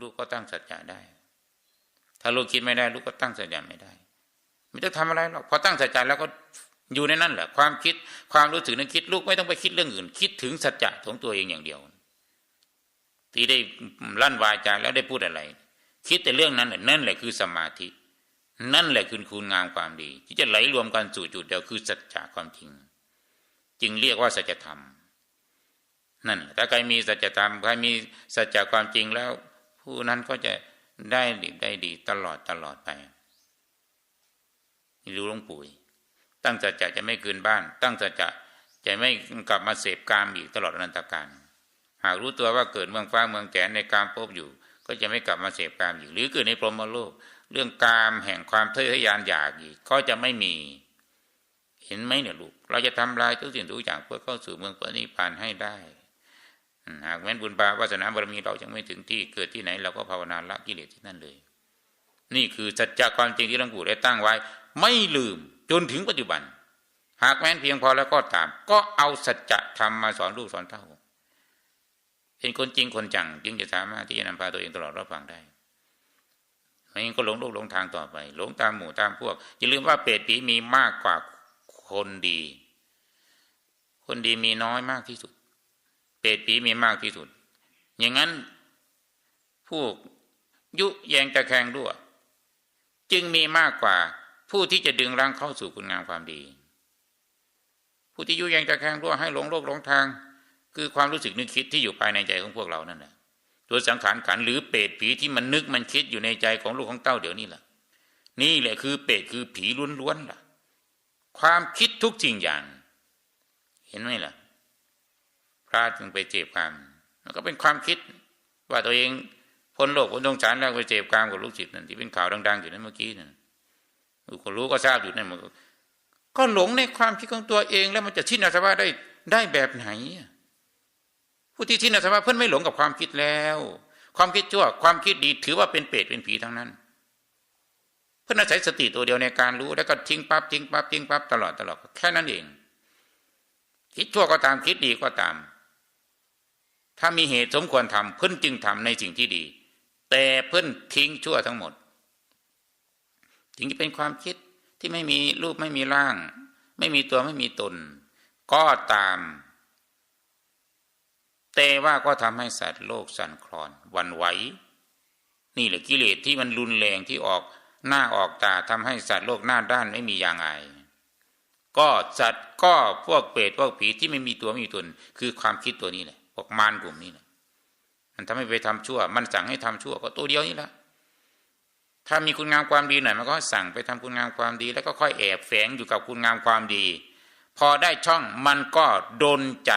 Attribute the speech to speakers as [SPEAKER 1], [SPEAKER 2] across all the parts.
[SPEAKER 1] ลูกก็ตั้งสัจจะได้ ถ้าลูกคิดไม่ได้ ลูกก็ตั้งสัจจะไม่ได้ ไม่ต้องทำอะไรหรอกพอตั้งสัจจะแล้วก็อยู่ในนั่นแหละ ความคิดความรู้สึกนึกคิด ลูกไม่ต้องไปคิดเรื่องอื่น คิดถึงสัจจะของตัวเองอย่างเดียว ที่ได้ลั่นวาจาแล้วได้พูดอะไร คิดแต่เรื่องนั้นนั่นแหละคือสมาธิ นั่นแหละคือคุณงามความดี ที่จะไหลรวมกันสู่จุดเดียวคือสัจจะความจริง จึงเรียกว่าสัจธรรมนั่นถ้าใครมีสัจธรรมใครมีสัจจะความจริงแล้ว ผู้นั้นก็จะได้ดีได้ดีตลอดตลอดไปรู้หลวงปู่ตั้งสัจจะจะไม่คืนบ้าน ตั้งสัจจะจะไม่กลับมาเสพกามอีกตลอดอนันตการหากรู้ตัวว่าเกิดเมืองฟ้าเมืองแสนในกามพบอยู่ ก็จะไม่กลับมาเสพกามอีกหรือเกิดในพรหมโลก เรื่องกามแห่งความเทะยานอยากอีกก็จะไม่มี เห็นไหมเนี่ยลูก เราจะทำลายทุกสิ่งทุกอย่างเพื่อเข้าสู่เมืองปณิพานให้ได้ หากแม้นบุญบาวาสนาบารมีเรายังไม่ถึงที่เกิดที่ไหนเราก็ภาวนาละกิเลสที่นั่นเลย นี่คือสัจจะความจริงที่หลวงปู่ได้ตั้งไว้ ไม่ลืมจนถึงปัจจุบัน หากแม้นเพียงพอแล้วก็ตาม ก็เอาสัจจะทำมาสอนลูกสอนเต้าเป็นคนจริงคนจังจึงจะสามารถที่จะนำพาตัวเองตลอดรอบฟังได้ไม่งั้นก็หลงโลกหลงทางต่อไป หลงตามหมู่ตามพวกอย่าลืมว่าเปรตผีมีมากกว่าคนดี คนดีมีน้อยมากที่สุด เปรตผีมีมากที่สุด อย่างนั้นพวกยุแยงตะแคงด้วจึงมีมากกว่าผู้ที่จะดึงรั้งเข้าสู่คุณงามความดี ผู้ที่ยุแยงตะแคงด้วให้หลงโลกหลงทาง คือความรู้สึกนึกคิดที่อยู่ภายในใจของพวกเรานั่นแหละตัวสังขารขันหรือเปรตผีที่มันนึกมันคิดอยู่ในใจของลูกของเต้าเดี๋ยวนี้แหละนี่แหละคือเปรตคือผีล้วนๆล่ะ ความคิดทุกสิ่งอย่าง เห็นไหมล่ะ พระจึงไปเจ็บกรรมมันก็เป็นความคิด ว่าตัวเองพ้นโลกพ้นสงสารแล้วไปเจ็บกรรมกับลูกศิษย์นั่นที่เป็นข่าวดัง ๆ อยู่นั้นเมื่อกี้นั่นกคนรู้ก็ทราบอยู่นั่นมันก็หลงในความคิดของตัวเองแล้วมันจะชินอาสวะได้ได้แบบไหน ผู้ที่ชินอาสวะเพื่อนไม่หลงกับความคิดแล้ว ความคิดชั่วความคิดดีถือว่าเป็นเปรตเป็นผีทั้งนั้น เพื่อนอาศัยสติตัวเดียวในการรู้แล้วก็ทิ้งปั๊บทิ้งปั๊บทิ้งปั๊บตลอดตลอดแค่นั้นเอง คิดชั่วก็ตามคิดดีก็ตาม ถ้ามีเหตุสมควรทำเพื่อนจึงทำในสิ่งที่ดี แต่เพื่อนทิ้งชั่วทั้งหมดถึงจะเป็นความคิดที่ไม่มีรูปไม่มีร่าง ไม่มีตัวไม่มีตน ก็ตาม แต่ว่าก็ทำให้สัตว์โลกสั่นคลอนวันไหวนี่แหละกิเลสที่มันรุนแรงที่ออกหน้าออกตาทำให้สัตว์โลกหน้าด้านไม่มีอย่างไรก็สัตว์ก็พวกเปรตพวกผีที่ไม่มีตัวไม่มีตน คือความคิดตัวนี้แหละ พวกมารกลุ่มนี้แหละมันทำให้ไปทำชั่ว มันสั่งให้ทำชั่ว ก็ตัวเดียวนี่แหละถ้ามีคุณงามความดีหน่อยมันก็สั่งไปทำคุณงามความดี แล้วก็ค่อยแอบแฝงอยู่กับคุณงามความดี พอได้ช่องมันก็โดนใจ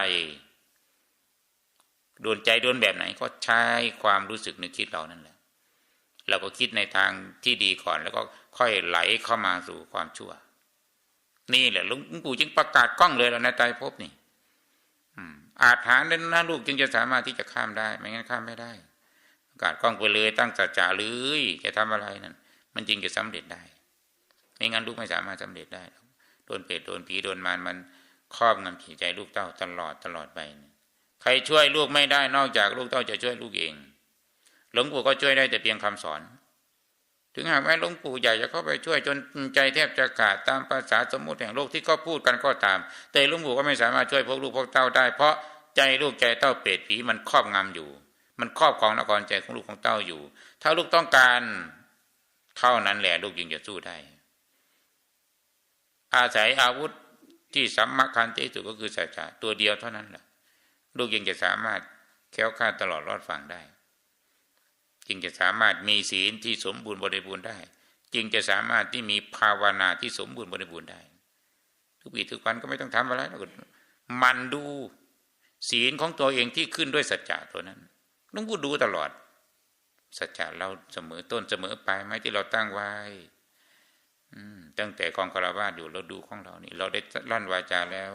[SPEAKER 1] โดนใจโดนแบบไหนก็ใช้ความรู้สึกนึกคิดเรานั่นแหละเราก็คิดในทางที่ดีก่อน แล้วก็ค่อยไหลเข้ามาสู่ความชั่ว นี่แหละหลวงปู่จึงประกาศกล้องเลยแล้วในใจพบนี่ อาจหารนั้นนะลูกจึงจะสามารถที่จะข้ามได้ ไม่งั้นข้ามไม่ได้ประกาศกล้องไปเลยตั้งสัจจะเลยจะทำอะไรนั่นมันจริงจะสำเร็จได้ ไม่งั้นลูกไม่สามารถสำเร็จได้โดนเปรตโดนผีโดนมารมันครอบงำจิตใจลูกเต้าตลอดตลอดไปใครช่วยลูกไม่ได้นอกจากลูกเต้าจะช่วยลูกเอง หลวงปู่ก็ช่วยได้แต่เพียงคำสอน ถึงหากแม้หลวงปู่ใหญ่จะเข้าไปช่วยจนใจแทบจะขาดตามภาษาสมมติแห่งโลกที่เขาพูดกันก็ตาม แต่หลวงปู่ก็ไม่สามารถช่วยพวกลูกพวกเต้าได้ เพราะใจลูกใจเต้าเปรตผีมันครอบงำอยู่ มันครอบของนครใจของลูกของเต้าอยู่ ถ้าลูกต้องการเท่านั้นแหละลูกยังจะสู้ได้ อาศัยอาวุธที่สัมมาคันที่สุดก็คือสัจจะตัวเดียวเท่านั้นแหละลูกยังจะสามารถแค้วคาดตลอดรอดฝั่งได้ จึงจะสามารถมีศีลที่สมบูรณ์บริบูรณ์ได้ จึงจะสามารถที่มีภาวนาที่สมบูรณ์บริบูรณ์ได้ ทุกปีทุกวันก็ไม่ต้องทำอะไรแล้วมันดูศีลของตัวเองที่ขึ้นด้วยสัจจะตัวนั้นต้องพูดดูตลอด สัจจะเราเสมอต้นเสมอปลายไหมที่เราตั้งไว้ตั้งแต่กองคารวาสอยู่เราดูของเรานี่ เราได้ลั่นวาจาแล้ว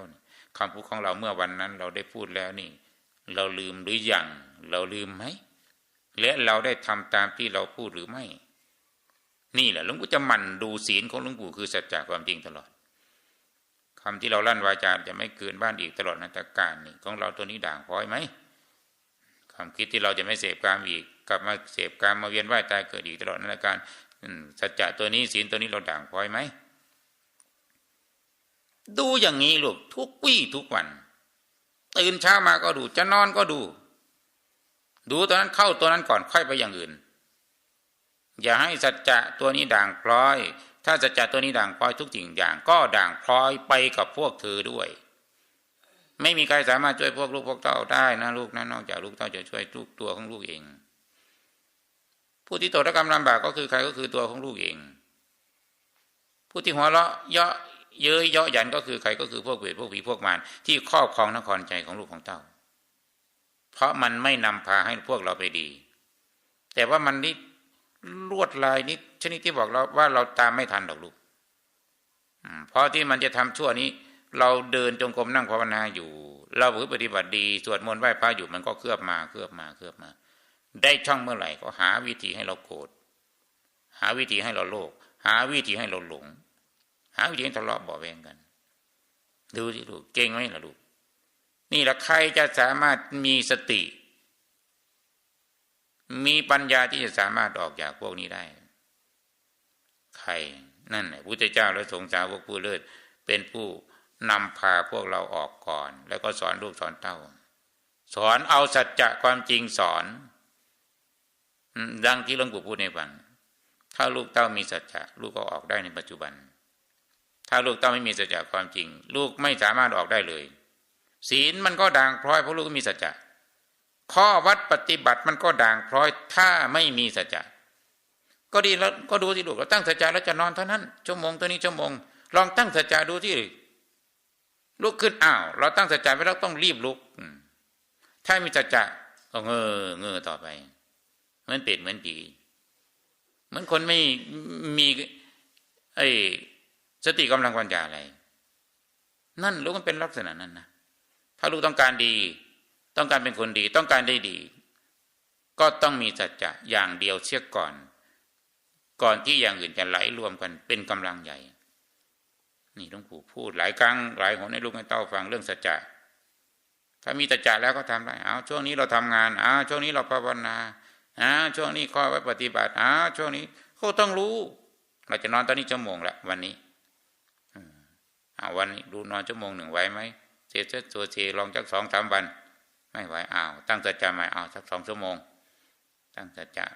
[SPEAKER 1] คำพูดของเราเมื่อวันนั้น เราได้พูดแล้วนี่ เราลืมหรือยังเราลืมไหม และเราได้ทำตามที่เราพูดหรือไม่ นี่แหละหลวงปู่จะมั่นดูศีลของหลวงปู่คือสัจจะความจริงตลอดคำที่เราลั่นวาจาจะไม่เกินบ้านอีกตลอดนันตการนี่ของเราตัวนี้ด่างพร้อยไหมความคิดที่เราจะไม่เสพกามอีก กลับมาเสพกามมาเวียนว่ายตายเกิดอีกตลอดนั่นการสัจจะตัวนี้ศีลตัวนี้เราด่างพร้อยไหมดูอย่างนี้ลูกทุกวี่ทุกวัน ตื่นเช้ามาก็ดูจะนอนก็ดู ดูตัวนั้นเข้าตัวนั้นก่อนค่อยไปอย่างอื่น อย่าให้สัจจะตัวนี้ด่างพร้อย ถ้าสัจจะตัวนี้ด่างพร้อยทุกสิ่งอย่างก็ด่างพร้อยไปกับพวกเธอด้วย ไม่มีใครสามารถช่วยพวกลูกพวกเต้าได้นะลูกนะนอกจากลูกเต้าจะช่วยทุกตัวของลูกเอง ผู้ที่ตกระกรรมลำบากก็คือใครก็คือตัวของลูกเอง ผู้ที่หัวเราะเยาะเย้ยเยาะหยันก็คือใครก็คือพวกเวทพวกผีพวกมารที่ครอบครองนครใจของลูกของเต้า เพราะมันไม่นำพาให้พวกเราไปดี แต่ว่ามันนี่ลวดลายนิดชนิดที่บอกเราว่าเราตามไม่ทันหรอกลูกเพราะที่มันจะทำชั่วนี้ เราเดินจงกรมนั่งภาวนาอยู่ เราถือปฏิบัติดีสวดมนต์ไหว้พระอยู่มันก็เคลือบมาเคลือบมาเคลือบมา ได้ช่องเมื่อไหร่ก็หาวิธีให้เราโกรธหาวิธีให้เราโลภหาวิธีให้เราหลง หาวิธีให้ทะเลาะบาะแวงกัน ดูสิลูกเก่งไหมล่ะลูก นี่ละใครจะสามารถมีสติ มีปัญญาที่จะสามารถออกจากพวกนี้ได้ ใครนั่นแหละพุทธเจ้าและสงฆ์สาวกผู้เลิศเป็นผู้นำพาพวกเราออกก่อน แล้วก็สอนลูกสอนเต้า สอนเอาสัจจะความจริงสอนดังที่หลวงปู่พูดในวันถ้าลูกเต้ามีสัจจะลูกก็ออกได้ในปัจจุบัน ถ้าลูกเต้าไม่มีสัจจะความจริง ลูกไม่สามารถออกได้เลย ศีลมันก็ด่างพร้อยเพราะลูกก็มีสัจจะข้อวัดปฏิบัติมันก็ด่างพร้อยถ้าไม่มีสัจจะก็ดีแล้วก็ดูที่ลูกเราตั้งสัจจะแล้วจะนอนเท่านั้นชั่วโมงตัวนี้ชั่วโมง ลองตั้งสัจจะดูที่ลุกขึ้นอ้าว เราตั้งสัจจะไว้แล้วต้องรีบลุกถ้ามีสัจจะก็เงอเงอต่อไปเหมือนเป็ดเหมือนปีเหมือนคนไม่มีไอ้สติกำลังปัญญาอะไร นั่นลูกมันเป็นลักษณะนั้นนะ ถ้าลูกต้องการดี ต้องการเป็นคนดี ต้องการได้ดี ก็ต้องมีสัจจะอย่างเดียวเสียก่อน ก่อนที่อย่างอื่นจะไหลรวมกันเป็นกำลังใหญ่ นี่หลวงปู่พูดหลายครั้งหลายหนให้ลูกให้เต้าฟังเรื่องสัจจะถ้ามีสัจจะแล้วก็ทำได้เอาช่วงนี้เราทำงานเอาช่วงนี้เราภาวนาอาช่วงนี้ข้อไว้ปฏิบัติอาช่วงนี้เขาต้องรู้ เราจะนอนตอนนี้ชั่วโมงละวันนี้อืมอ้าวันนี้ดูนอนชั่วโมงหนึ่งไหวไหม เสียเสียตัวเสียลองจักสองสามวัน ไม่ไหวอ้าว ตั้งสัจจะใหม่อ้าวสักสองชั่วโมง ตั้งสัจจะ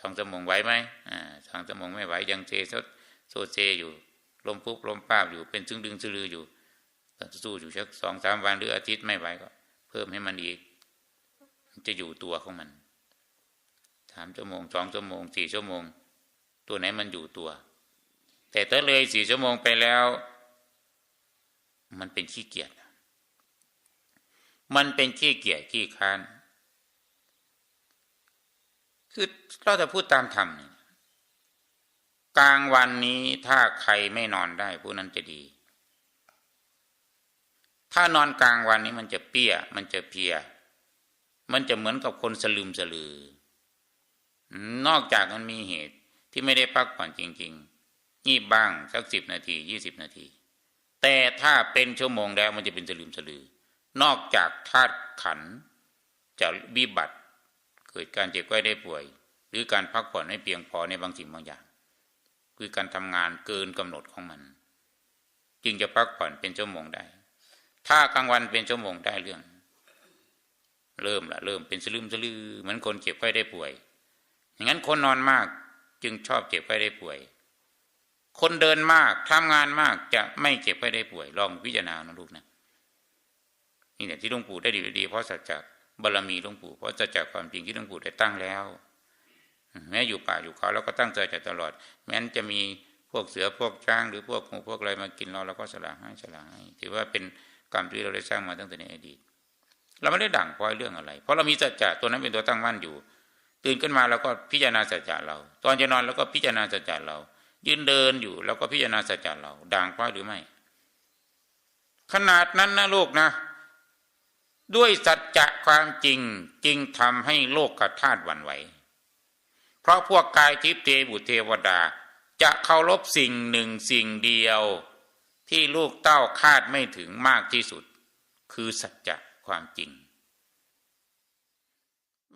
[SPEAKER 1] สองชั่วโมงไหวไหมอ่าสองชั่วโมงไม่ไหวยังเซโซโซเซอยู่ลมปุ๊บลมป้าบอยู่เป็นซึ่งดึงซึ่งลืออยู่สู้อยู่สักสองสามวันหรืออาทิตย์ไม่ไหวก็ เพิ่มให้มันอีกจะอยู่ตัวของมันสามชั่วโมงสองชั่วโมงสี่ชั่วโมง ตัวไหนมันอยู่ตัว แต่ถ้าเลยสี่ชั่วโมงไปแล้ว มันเป็นขี้เกียจมันเป็นขี้เกียจขี้ค้าน คือเราจะพูดตามธรรมนี่กลางวันนี้ถ้าใครไม่นอนได้ผู้นั้นจะดี ถ้านอนกลางวันนี้มันจะเปี้ย มันจะเพีย มันจะเหมือนกับคนสลืมสลือ นอกจากมันมีเหตุที่ไม่ได้พักผ่อนจริง ๆ งีบบ้างสักสิบนาทียี่สิบนาที แต่ถ้าเป็นชั่วโมงแล้วมันจะเป็นสลืมสลือ นอกจากธาตุขันจะวิบัติ เกิดการเจ็บไข้ได้ป่วย หรือการพักผ่อนไม่เพียงพอในบางสิ่งบางอย่าง คือการทำงานเกินกำหนดของมัน จึงจะพักผ่อนเป็นชั่วโมงได้ ถ้ากลางวันเป็นชั่วโมงได้เรื่อง เริ่มละเริ่มเป็นสลืมสลือเหมือนคนเจ็บไข้ได้ป่วยอย่างนั้นคนนอนมากจึงชอบเจ็บไข้ได้ป่วย คนเดินมากทำงานมากจะไม่เจ็บไข้ได้ป่วยลองพิจารณานะลูกนะนี่แหละที่หลวงปู่ได้ดีดี เพราะสัจจะบารมีหลวงปู่เพราะสัจจะความจริงที่หลวงปู่ได้ตั้งแล้ว แม้อยู่ป่าอยู่เขาแล้วก็ตั้งใจจะตลอด แม้นจะมีพวกเสือพวกช้าง หรือพวกงูพวกอะไรมากินเราเราก็สละให้สละให้ถือว่าเป็นกรรมที่เราได้สร้างมาตั้งแต่ในอดีตเราไม่ได้ดั่งพลอยเรื่องอะไร เพราะเรามีสัจจะตัวนั้นเป็นตัวตั้งมั่นอยู่ ตื่นขึ้นมาเราก็พิจารณาสัจจะเรา ตอนจะนอนเราก็พิจารณาสัจจะเรา ยืนเดินอยู่เราก็พิจารณาสัจจะเรา ด่างพลอยหรือไม่ ขนาดนั้นนะลูกนะ ด้วยสัจจะความจริงจึงทำให้โลกกระธาตุวันไหว เพราะพวกกายทิพเทบุเทวดา จะเคารพสิ่งหนึ่งสิ่งเดียว ที่ลูกเต้าคาดไม่ถึงมากที่สุด คือสัจจะความจริง